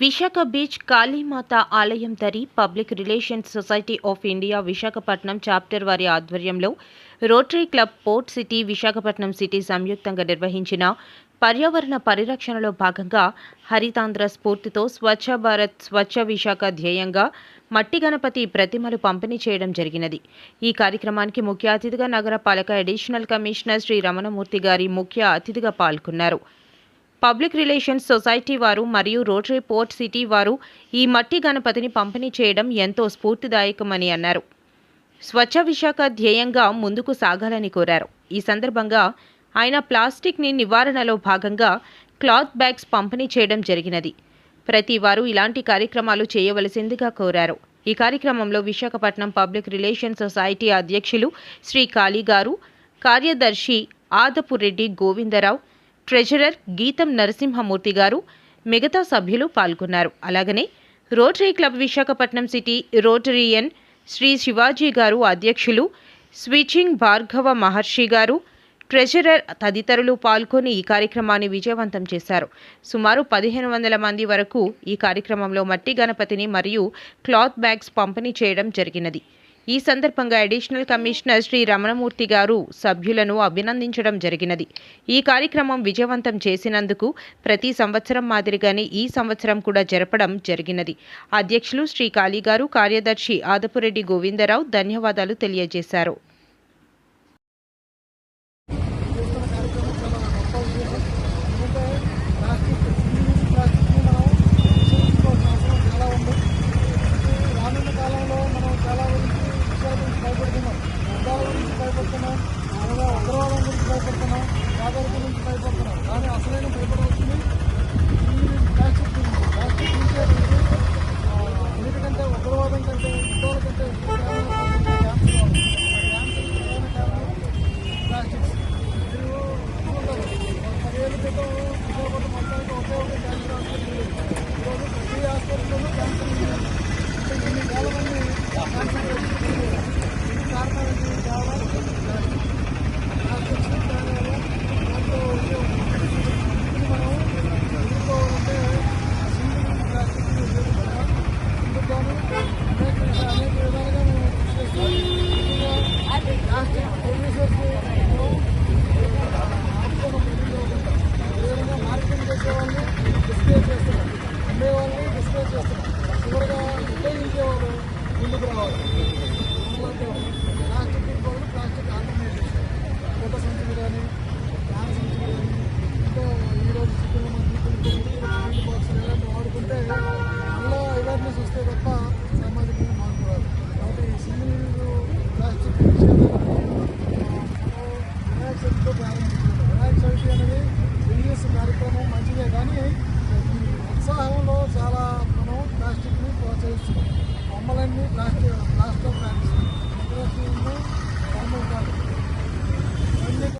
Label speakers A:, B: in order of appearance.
A: Visakha beach Kalimata ఆలయం తరి public relations society of India Visakhapatnam chapter వారి ఆధ్వర్యంలో Rotary club port city Visakhapatnam city సంయుక్తంగా నిర్వహించిన పర్యావరణ పరిరక్షణలో భాగంగా హరితాంధ్ర స్ఫూర్తితో స్వచ్ఛ భారత్ స్వచ్ఛ విశాఖ ధ్యేయంగా మట్టి గణపతి ప్రతిమలు పంపిణీ చేయడం జరిగినది. ఈ కార్యక్రమానికి ముఖ్య అతిథిగా నగరపాలక అడిషనల్ కమిషనర్ శ్రీ రమణమూర్తి గారి ముఖ్య అతిథిగా పాల్గొన్నారు. పబ్లిక్ రిలేషన్స్ సొసైటీ వారు మరియు రోటరీ పోర్ట్ సిటీ వారు ఈ మట్టి గణపతిని పంపిణీ చేయడం ఎంతో స్ఫూర్తిదాయకమని అన్నారు. స్వచ్ఛ విశాఖ ధ్యేయంగా ముందుకు సాగాలని కోరారు. ఈ సందర్భంగా ఆయన ప్లాస్టిక్ని నివారణలో భాగంగా క్లాత్ బ్యాగ్స్ పంపిణీ చేయడం జరిగినది. ప్రతి వారు ఇలాంటి కార్యక్రమాలు చేయవలసిందిగా కోరారు. ఈ కార్యక్రమంలో విశాఖపట్నం పబ్లిక్ రిలేషన్ సొసైటీ అధ్యక్షులు శ్రీ కాళీ గారు కార్యదర్శి ఆదపురెడ్డి గోవిందరావు ట్రెజరర్ గీతం నరసింహమూర్తి గారు మిగతా సభ్యులు పాల్గొన్నారు. అలాగనే Rotary club Visakhapatnam city Rotarian Shri Shivaji గారు అధ్యక్షులు స్విచింగ్ భార్గవ మహర్షి గారు ట్రెజరర్ తదితరులు పాల్గొని ఈ కార్యక్రమాన్ని విజయవంతం చేశారు. సుమారు పదిహేను వందల మంది వరకు ఈ కార్యక్రమంలో మట్టి గణపతిని మరియు క్లాత్ బ్యాగ్స్ పంపిణీ చేయడం జరిగినది. ఈ సందర్భంగా అడిషనల్ కమిషనర్ శ్రీ రమణమూర్తి గారు సభ్యులను అభినందించడం జరిగినది. ఈ కార్యక్రమం విజయవంతం చేసినందుకు ప్రతి సంవత్సరం మాదిరిగానే ఈ సంవత్సరం కూడా జరపడం జరిగినది. అధ్యక్షులు శ్రీ కాళీ గారు కార్యదర్శి ఆదపురెడ్డి గోవిందరావు ధన్యవాదాలు తెలియజేశారు.
B: భయపడుతున్నాం పేదరికం గురించి భయపడుతున్నాం కానీ అసలైన భయపడవలసింది అవేర్నెస్ వస్తే తప్ప సమాజంలో మార్పు రాదు కాబట్టి సింగిల్ ప్లాస్టిక్ వినాయక చవితితో ప్రారంభించారు వినాయక చవితి అనేది బిజినెస్ కార్యక్రమం మంచిదే కానీ ఈ ఉత్సాహంలో చాలా మనం ప్లాస్టిక్ని ప్రోత్సహిస్తున్నాం బొమ్మలన్నీ ప్లాస్టిక్ ప్లాస్టర్ ప్యాక్స్ బొమ్మలు కాదు